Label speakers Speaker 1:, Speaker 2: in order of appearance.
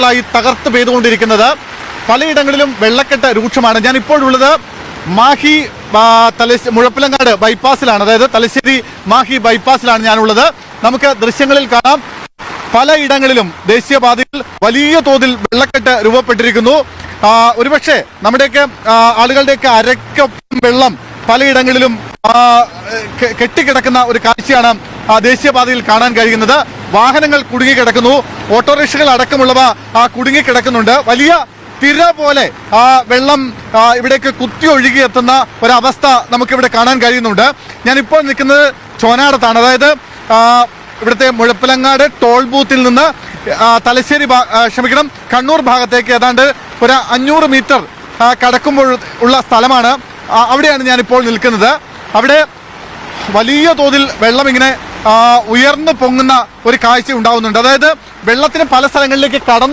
Speaker 1: മണിക്കൂറുകളായി തകർത്ത് പെയ്തുകൊണ്ടിരിക്കുന്നത്. പലയിടങ്ങളിലും വെള്ളക്കെട്ട് രൂക്ഷമാണ്. ഞാൻ ഇപ്പോഴുള്ളത് മാഹി തലശ്ശേരി തലശ്ശേ മുഴപ്പിലങ്ങാട് ബൈപ്പാസിലാണ്. അതായത് തലശ്ശേരി മാഹി ബൈപ്പാസിലാണ് ഞാനുള്ളത്. നമുക്ക് ദൃശ്യങ്ങളിൽ കാണാം. പലയിടങ്ങളിലും ദേശീയപാതയിൽ വലിയ തോതിൽ വെള്ളക്കെട്ട് രൂപപ്പെട്ടിരിക്കുന്നു. ഒരുപക്ഷെ നമ്മുടെയൊക്കെ ആളുകളുടെയൊക്കെ അരക്കൊപ്പം വെള്ളം പലയിടങ്ങളിലും കെട്ടിക്കിടക്കുന്ന ഒരു കാഴ്ചയാണ് ദേശീയപാതയിൽ കാണാൻ കഴിയുന്നത്. വാഹനങ്ങൾ കുടുങ്ങിക്കിടക്കുന്നു ഓട്ടോറിക്ഷകൾ അടക്കമുള്ളവ കുടുങ്ങിക്കിടക്കുന്നുണ്ട് വലിയ തിര പോലെ ആ വെള്ളം ഇവിടേക്ക് കുത്തി ഒഴുകി എത്തുന്ന ഒരവസ്ഥ നമുക്കിവിടെ കാണാൻ കഴിയുന്നുണ്ട്. ഞാനിപ്പോൾ നിൽക്കുന്നത് ചോനാടത്താണ്. അതായത് ഇവിടുത്തെ മുഴപ്പിലങ്ങാട് ടോൾ ബൂത്തിൽ നിന്ന് തലശ്ശേരി ക്ഷമിക്കണം കണ്ണൂർ ഭാഗത്തേക്ക് ഏതാണ്ട് ഒരു അഞ്ഞൂറ് മീറ്റർ കടക്കുമ്പോൾ ഉള്ള സ്ഥലമാണ്. അവിടെയാണ് ഞാനിപ്പോൾ നിൽക്കുന്നത്. അവിടെ വലിയ തോതിൽ വെള്ളം ഇങ്ങനെ ഉയർന്നു പൊങ്ങുന്ന ഒരു കാഴ്ച ഉണ്ടാവുന്നുണ്ട്. അതായത് വെള്ളത്തിന് പല സ്ഥലങ്ങളിലേക്ക് കടന്നു